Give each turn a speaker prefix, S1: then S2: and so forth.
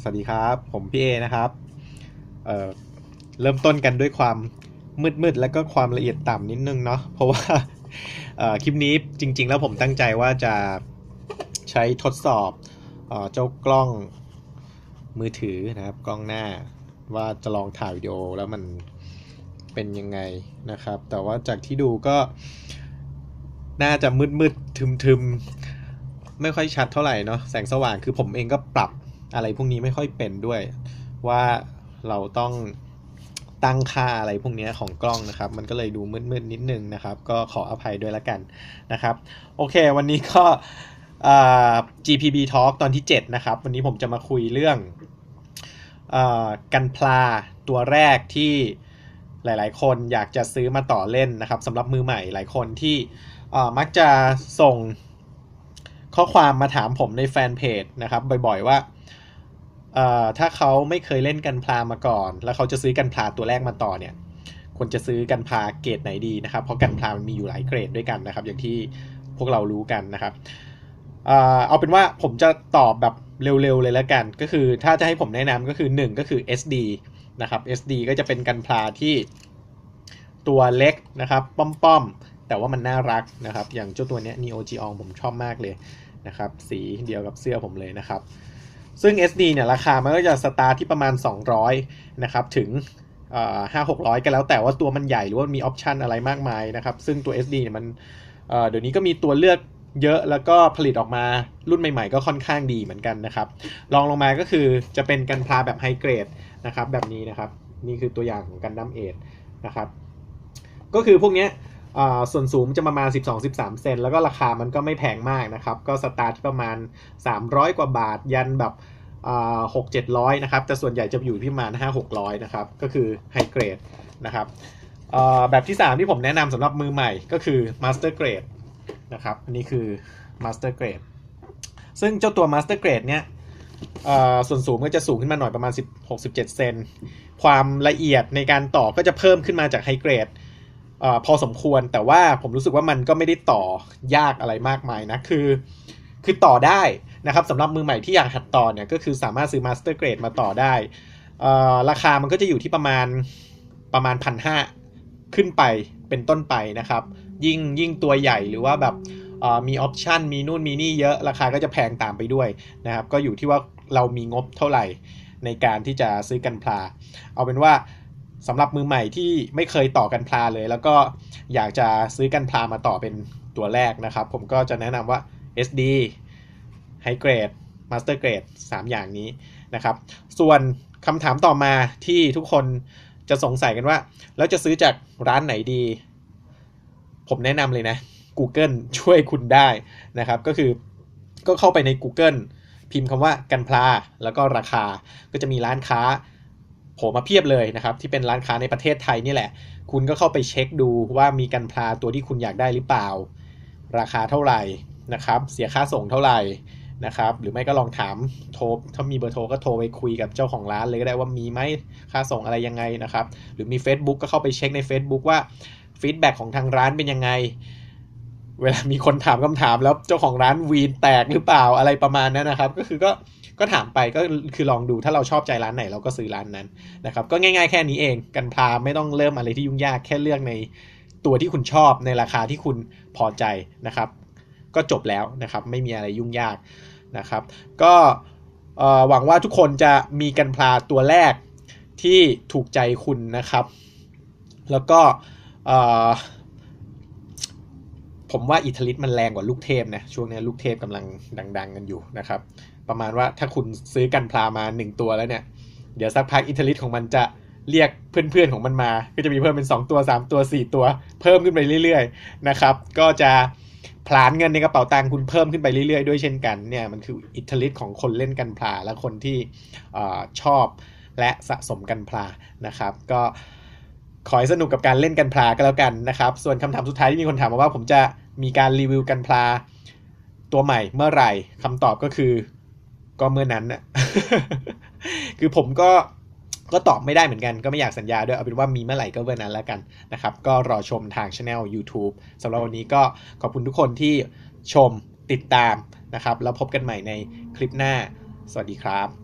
S1: สวัสดีครับ ผมพี่เอนะครับเเริ่มต้นกันด้วยความมืดๆ แล้วก็ความละเอียดต่ำนิดนึงเนาะ เพราะว่าคลิปนี้จริง ๆ แล้วผมตั้งใจว่าจะใช้ทดสอบเอเจ้ากล้องมือถือนะครับ กล้องหน้าว่าจะลองถ่ายวิดีโอแล้วมันเป็นยังไงนะครับ แต่ว่าจากที่ดูก็น่าจะมืดๆ ทึมๆ ไม่ค่อยชัดเท่าไหร่เนาะแสงสว่างคือผมเองก็ปรับอะไรพวกนี้ไม่ค่อยเป็นด้วย ว่าเราต้องตั้งค่าอะไรพวกนี้ของกล้องนะครับ มันก็เลยดูมืดๆนิดนึงนะครับ ก็ขออภัยด้วยละกันนะครับ โอเค วันนี้ก็อ่า GPB Talk ตอนที่ 7 นะครับ วันนี้ผมจะมาคุยเรื่องอากันพลาตัวแรกที่หลายๆ คนอยากจะซื้อมาต่อเล่นนะครับสำหรับมือใหม่หลายคนที่อ่ามักจะส่ง ข้อความมาถามผมในแฟนเพจนะครับบ่อยๆว่าเอ่อถ้าเขาไม่เคยเล่นกันพลามาก่อน แล้วเขาจะซื้อกันพลาตัวแรกมาต่อเนี่ยควรจะซื้อกันพลาเกรดไหนดีนะครับ เพราะกันพลามันมีอยู่หลายเกรดด้วยกันนะครับ อย่างที่พวกเรารู้กันนะครับเอาเป็นว่าผมจะตอบแบบเร็วๆเลยแล้วกัน ก็คือถ้าจะให้ผมแนะนำก็คือ 1 ก็คือ SD นะครับ SD ก็จะเป็นกันพลาที่ตัวเล็กนะครับ ป้อมๆ แต่ว่ามันน่ารักนะครับ อย่างเจ้าตัวเนี้ย Neo Geon ผมชอบมากเลยนะครับ สีเดียวกับเสื้อผมเลยนะครับ ซึ่ง SD เนี่ยราคามันก็จะสตาร์ทที่ประมาณ 200นะครับ ถึงห้าหกร้อยก็แล้วแต่ว่าตัวมันใหญ่หรือว่ามีออปชันอะไรมากมายนะครับ ซึ่งตัว SD เนี่ยมันเเดี๋ยวนี้ก็มีตัวเลือกเยอะแล้วก็ผลิตออกมารุ่นใหม่ๆ ก็ค่อนข้างดีเหมือนกันนะครับลองลงมาก็คือจะเป็นกันพลาแบบไฮเกรดนะครับแบบนี้นะครับ นี่คือตัวอย่างของกันดั้มเอทนะครับ ก็คือพวกเนี้ย ส่วนสูงจะประมาณ 12-13 เซนแล้วก็ราคามันก็ไม่แพงมากนะครับ ก็สตาร์ทที่ประมาณ 300 กว่าบาทยันแบบหกเจ็ดร้อยนะครับ แต่ส่วนใหญ่จะอยู่ที่ประมาณ5 600นะครับ ก็คือไฮเกรดนะครับแบบที่ 3 ที่ผมแนะนำสำหรับมือใหม่ก็คือ Master Grade นะครับ อันนี้คือ Master Grade ซึ่งเจ้าตัว Master Grade เนี้ยส่วนสูงก็จะสูงขึ้นมาหน่อยประมาณ 16-17 เซน ความละเอียดในการต่อก็จะเพิ่มขึ้นมาจากไฮเกรด อพอสมควรแต่ว่าผมรู้สึกว่ามันก็ไม่ได้ต่อยากอะไรมากมายนะคือ คือต่อได้นะครับสำหรับมือใหม่ที่อยากหัดต่อเนี่ยก็คือสามารถซื้อ Master Grade มาต่อได้ราคามันก็จะอยู่ที่ประมาณประมาณพันห้าขึ้นไปเป็นต้นไปนะครับ ยิ่งยิ่งตัวใหญ่หรือว่าแบบมีออปชันมีนู่นมีนี่เยอะราคาก็จะแพงตามไปด้วยนะครับ ก็อยู่ที่ว่าเรามีงบเท่าไหร่ในการที่จะซื้อกันพลา เอาเป็นว่า สำหรับมือใหม่ที่ไม่เคยต่อกันพลาเลย แล้วก็อยากจะซื้อกันพลามาต่อเป็นตัวแรกนะครับ ผมก็จะแนะนำว่า SD High Grade Master Grade 3 อย่างนี้นะครับ ส่วนคำถามต่อมาที่ทุกคนจะสงสัยกันว่า แล้วจะซื้อจากร้านไหนดี ผมแนะนำเลยนะ Google ช่วยคุณได้นะครับ ก็คือก็เข้าไปใน Google พิมพ์คำว่ากันพลาแล้วก็ราคาก็จะมีร้านค้า ผล่มาเพียบเลยนะครับ ที่เป็นร้านค้าในประเทศไทยนี่แหละ คุณก็เข้าไปเช็คดูว่ามีกันพลาตัวที่คุณอยากได้หรือเปล่า ราคาเท่าไหร่นะครับ เสียค่าส่งเท่าไหร่นะครับ หรือไม่ก็ลองถามโทรถ้ามีเบอร์โทรก็โทรไปคุยกับเจ้าของร้านเลยก็ได้ว่ามีไหมค่าส่งอะไรยังไงนะครับ หรือมี Facebook ก็เข้าไปเช็คใน Facebook ว่าฟีดแบ็ของทางร้านเป็นยังไง เวลามีคนถามคำถามแล้วเจ้าของร้านวีนแตกหรือเปล่าอะไรประมาณนั้นนะครับ ก็คือก็ ก็ถามไปก็คือลองดูถ้าเราชอบใจร้านไหนเราก็ซื้อร้านนั้นนะครับก็ง่ายๆแค่นี้เองกันพาไม่ต้องเริ่มอะไรที่ยุ่งยากแค่เลือกในตัวที่คุณชอบในราคาที่คุณพอใจนะครับ ก็จบแล้วนะครับไม่มีอะไรยุ่งยากนะครับ ก็หวังว่าทุกคนจะมีกันพลาตัวแรกที่ถูกใจคุณนะครับ แล้วก็ผมว่าอิทาลิสมันแรงกว่าลูกเทพนะช่วงนี้ลูกเทพกำลังดัง ๆ กันอยู่นะครับ ประมาณว่าถ้าคุณซื้อกันพลามา1ตัวแล้วเนี่ย เดี๋ยวสักพักอิทลิสของมันจะเรียกเพื่อนๆของมันมา ก็จะมีเพิ่มเป็น 2 ตัว 3 ตัว 4 ตัว เพิ่มขึ้นไปเรื่อยๆนะครับ ก็จะผลานเงินในกระเป๋าตังค์คุณเพิ่มขึ้นไปเรื่อยๆด้วยเช่นกันเนี่ยมันคืออิทธิฤทธิ์ของคนเล่นกันพลาและคนที่อชอบและสะสมกันพลานะครับ ก็ขอให้สนุกกับการเล่นกันพลาก็แล้วกันนะครับ ส่วนคำถามสุดท้ายที่มีคนถามมาว่าผมจะมีการรีวิวกันพลาตัวใหม่เมื่อไหร่คำตอบก็คือ ก็เมื่อนั้นน่ะคือผมก็ก็ตอบไม่ได้เหมือนกันก็ไม่อยากสัญญาด้วย เอาเป็นว่ามีเมื่อไหร่ก็เมื่อนั้นแล้วกันนะครับ ก็รอชมทางช anel YouTube สำหรับวันนี้ก็ขอบคุณทุกคนที่ชมติดตามนะครับ แล้วพบกันใหม่ในคลิปหน้า สวัสดีครับ